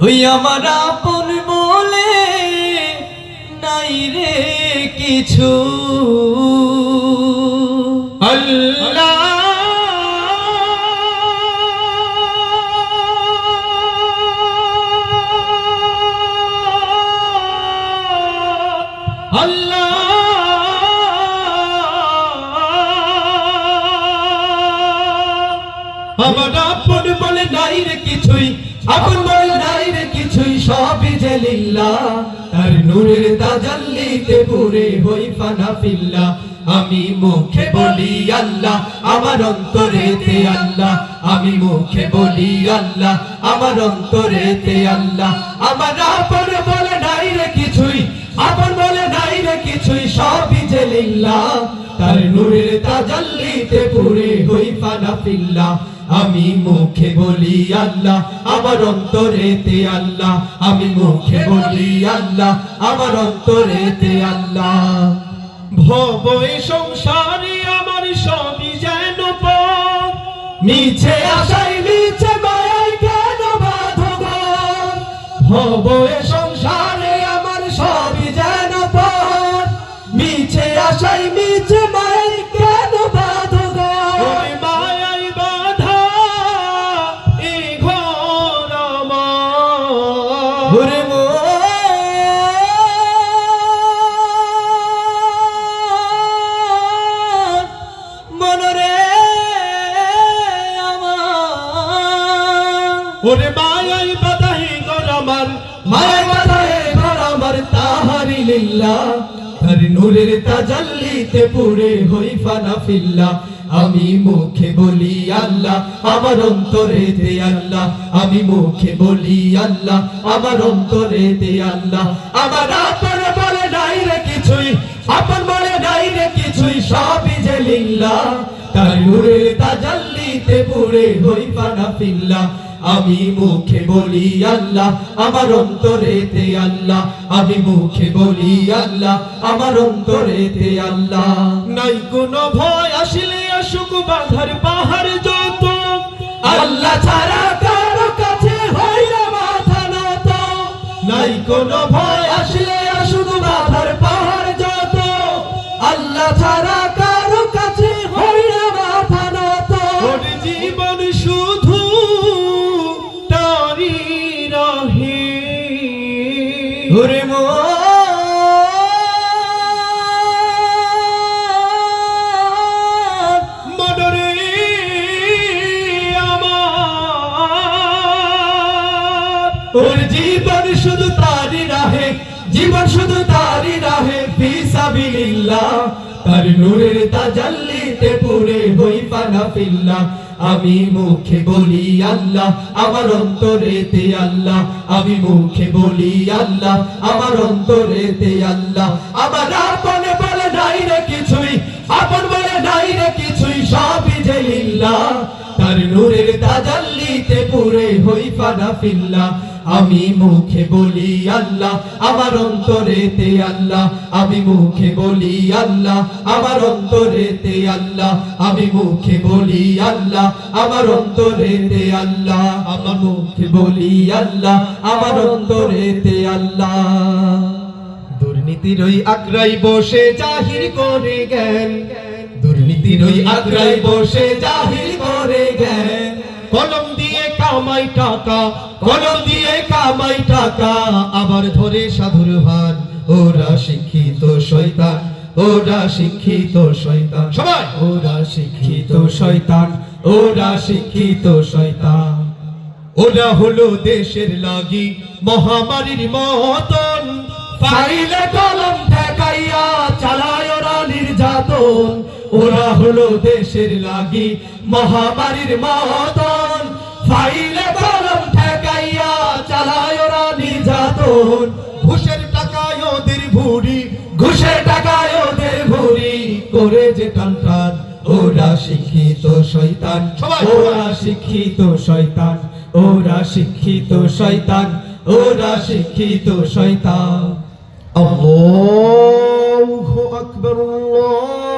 ওই আমার আপন বলে নাই রে কিছু। আল্লাহ। আমার আপন বলে নাই রে কিছুই। আপন বলে নাই রে কিছুই সবই যে লিল্লাহ তার নূরের তাজাল্লিতে পুরে হই ফানা ফিল্লা। আমি মুখে বলি আল্লাহ, আমার অন্তরেতে আল্লাহ। আমি মুখে বলি আল্লাহ, আমার অন্তরেতে আল্লাহ। আমার আপন বলে নাই রে কিছুই, আপন বলে নাই রে কিছুই সবই যে লিল্লাহ তার নূরের তাজাল্লিতে পুরে হই ফানা ফিল্লা। আমি মুখে বলি আল্লাহ, আমার অন্তরেতে আল্লাহ। আমি মুখে বলি আল্লাহ, আমার অন্তরেতে আল্লাহ। ভব সংসারে আমার সবই যেন পথ। মিছে আশাই মিছে মায়াই কেন? ভব নূরের তাজাল্লিতে পুরে হই ফানা ফিল্লা আমি মুখে বলি আল্লাহ, আমার অন্তরে দে আল্লাহ। আমি মুখে বলি আল্লাহ, আমার অন্তরে দে আল্লাহ। আমার আপন বলে নাই রে কিছুই, আপন বলে নাই রে কিছুই, সবই যে লিল্লা তার নূরের তাজাল্লিতে পুরে হই ফানা ফিল্লা আমি মুখে বলি আল্লাহ আমার অন্তরেতে আল্লাহ। আমি মুখে বলি আল্লাহ আমার অন্তরেতে আল্লাহ। নাই কোনো ভয় আসলে আসুক বাধার পাহাড় যত। আল্লাহ ছাড়া কারও কাছে হয় না মাথা নত। নাই কোনো ভয় আসলে মোর মনরে আমার। ওর জীবন শুধু তারি রাহে, জীবন শুধু তারি রাহে ফিসাবিলিল্লাহ তার নূরের তাজাল্লিতে পুরে হই পানা ফিল্লা আমি মুখে বলি আল্লাহ, আমার অন্তরেতে আল্লাহ। আমি মুখে বলি আল্লাহ, আমার অন্তরেতে আল্লাহ। আমার আপন বলে নাই রে কিছুই, আপন বলে নাই রে কিছুই, সবই যে লিল্লাহ। তার নূরের তাজাল্লিতে পুরে হই ফানা ফিল্লা আমি মুখে বলি আল্লাহ, আমার অন্তরেতে আল্লাহ। আমি মুখে বলি আল্লাহ, আমার অন্তরেতে আল্লাহ। আমি মুখে বলি আল্লাহ, আমার অন্তরেতে আল্লাহ। আমার মুখে বলি আল্লাহ, আমার অন্তরেতে আল্লাহ। দুর্নীতির ওই আগ্রাই বসে জাহির করে জ্ঞান। দুর্নীতির ওই আগ্রায় বসে জাহির করে কামাই টাকা কলম দিয়ে কামাই টাকা, আবার ধরে সাধুর ভান। ওরা শিক্ষিত শয়তান, ওরা শিক্ষিত শয়তান। সবাই! ওরা শিক্ষিত শয়তান, ওরা শিক্ষিত শয়তান। ওরা হলো দেশের লাগি মহামারীর মতন। ফাইলে কলম ঠেকাইয়া চালায় ওরা নির্যাতন। ওরা হলো দেশের লাগি মহামারীর মতন। ফাইলে কলম ঠেকাইয়া চালায় ওরা নির্যাতন। ঘুষের টাকায় ওদের ভুড়ি। ঘুষের টাকায় ওদের ভুরি করে যে টান টান ওরা শিক্ষিত শয়তান। ওরা শিক্ষিত শয়তান ওরা শিক্ষিত শয়তান ওরা শিক্ষিত শয়তান। আল্লাহু আকবার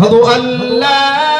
أشهد أن لا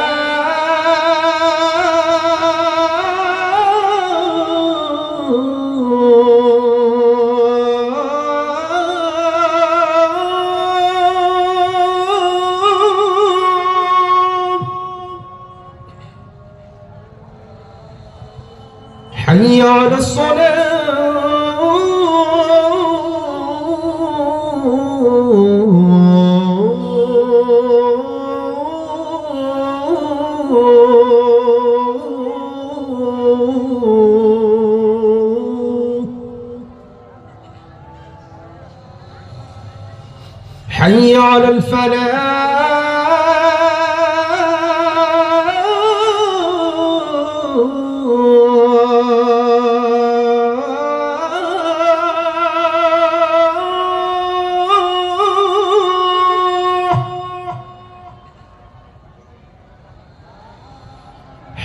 على الصلاة. حي على الفلاح.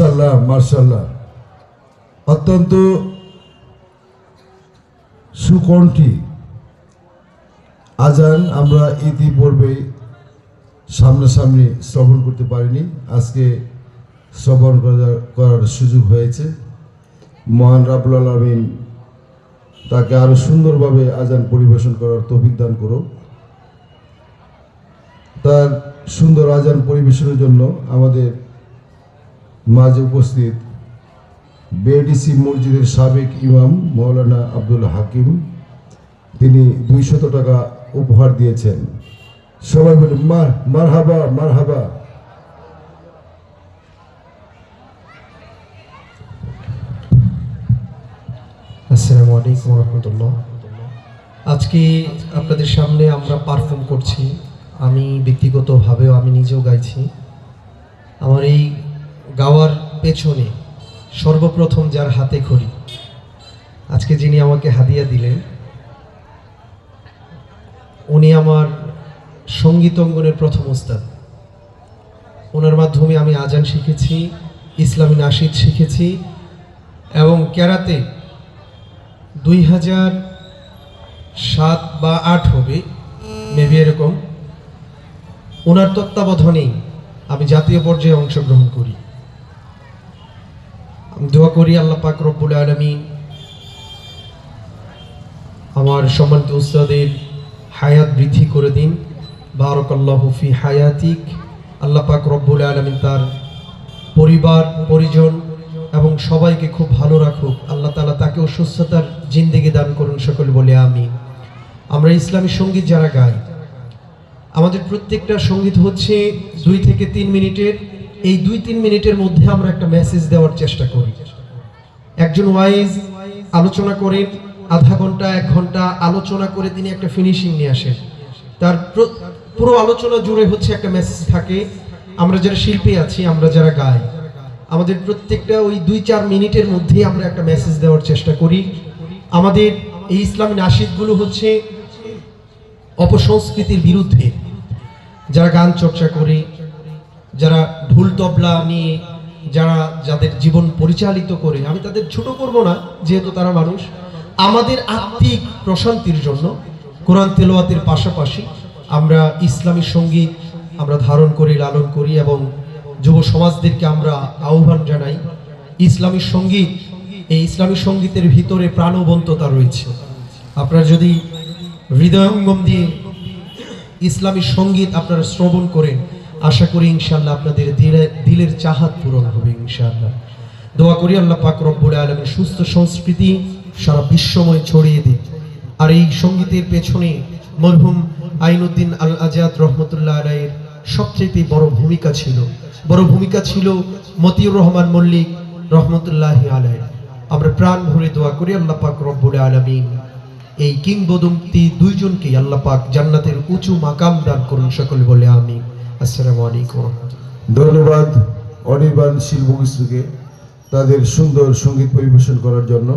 মার্শাল্লাহ মার্শাল্লাহ অত্যন্ত সুকণ্ঠী। আজান আমরা ইতিপূর্বে সামনাসামনি শ্রবণ করতে পারিনি। আজকে শ্রবণ করার সুযোগ হয়েছে। মহান রাবুল আলমিন তাকে আরও সুন্দরভাবে আজান পরিবেশন করার তৌফিক দান করো তার সুন্দর আজান পরিবেশনের জন্য আমাদের মাঝে উপস্থিত বিএডিসি মসজিদের সাবেক ইমাম মৌলানা আব্দুল হাকিম। তিনি দুইশত টাকা উপহার দিয়েছেন। সবাই বলে, মার মার হাবা মার হাবা আসসালামু আলাইকুম রহমতুল্লাহ। আজকে আপনাদের সামনে আমরা পারফর্ম করছি। আমি ব্যক্তিগতভাবেও আমি নিজেও গাইছি। আমার এই গাওয়ার পেছনে সর্বপ্রথম যার হাতে খড়ি। আজকে যিনি আমাকে হাদিয়া দিলেন, উনি আমার সংগীত অঙ্গনের প্রথম উস্তাদ ওনার মাধ্যমে আমি আজান শিখেছি, ইসলামী নাশিদ শিখেছি এবং ক্যারাতে দুই হাজার সাত বা আট হবে মেবি এরকম। ওনার তত্ত্বাবধানেই আমি জাতীয় পর্যায়ে অংশগ্রহণ করি। দোয়া করি আল্লাহ পাক রব্বুল আলমী আমার সম্মানিত উস্তাদের হায়াত বৃদ্ধি করে দিন। বারকাল্লাহ ফি হায়াতিক। আল্লাহ পাক রব্বুল আলমিন তার পরিবার, পরিজন এবং সবাইকে খুব ভালো রাখুক। আল্লাহ তালা তাকেও সুস্থতার জিন্দেগি দান করুন সকল বলে আমি আমরা ইসলামী সংগীত যারা গাই, আমাদের প্রত্যেকটা সংগীত হচ্ছে দুই থেকে তিন মিনিটের। এই দুই তিন মিনিটের মধ্যে আমরা একটা মেসেজ দেওয়ার চেষ্টা করি। একজন ওয়াইজ আলোচনা করেন, আধা ঘণ্টা, এক ঘণ্টা আলোচনা করে তিনি একটা ফিনিশিং নিয়ে আসেন। তার পুরো আলোচনা জুড়ে হচ্ছে একটা মেসেজ থাকে, আমরা যারা শিল্পী আছি, আমরা যারা গাই, আমাদের প্রত্যেকটা ওই দুই চার মিনিটের মধ্যে আমরা একটা মেসেজ দেওয়ার চেষ্টা করি। আমাদের এই ইসলামী নাসিদগুলো হচ্ছে অপসংস্কৃতির বিরুদ্ধে। যারা গান চর্চা করে যারা ঢুল তবলা নিয়ে, যারা যাদের জীবন পরিচালিত করে, আমি তাদের ছোট করব না, যেহেতু তারা মানুষ। আমাদের আত্মিক প্রশান্তির জন্য কোরআন তেলোয়াতের পাশাপাশি আমরা ইসলামী সংগীত আমরা ধারণ করি, লালন করি এবং যুব সমাজদেরকে আমরা আহ্বান জানাই। ইসলামী সংগীত, এই ইসলামী সঙ্গীতের ভিতরে প্রাণবন্ততা রয়েছে। আপনারা যদি হৃদয়ঙ্গম দিয়ে ইসলামী সংগীত আপনারা শ্রবণ করেন আশা করি ইনশাল্লাহ আপনাদের দিলে দিলের চাহাত পূরণ হবে ইনশাআল্লাহ। দোয়া করি আল্লাহ পাক রব্বুল আলমের সুস্থ সংস্কৃতি সারা বিশ্বময় ছড়িয়ে দিন আর এই সঙ্গীতের পেছনে মরহুম আইনুদ্দিন আল আজাদ রহমতুল্লাহ আলাইয়ের সবচেয়ে বড় ভূমিকা ছিল। বড় ভূমিকা ছিল মতিউর রহমান মল্লিক রহমতুল্লাহ আলাই আমরা প্রাণ ভরে দোয়া করি আল্লাহ পাক রব্বুল আলমিন। এই কিংবদন্তি দুইজনকে আল্লাহ পাক জান্নাতের উঁচু মাকাম দান করুন সকল বলে আমি ধন্যবাদ অনির্বাণ শিল্পগোষ্ঠীকে তাদের সুন্দর সংগীত পরিবেশন করার জন্য।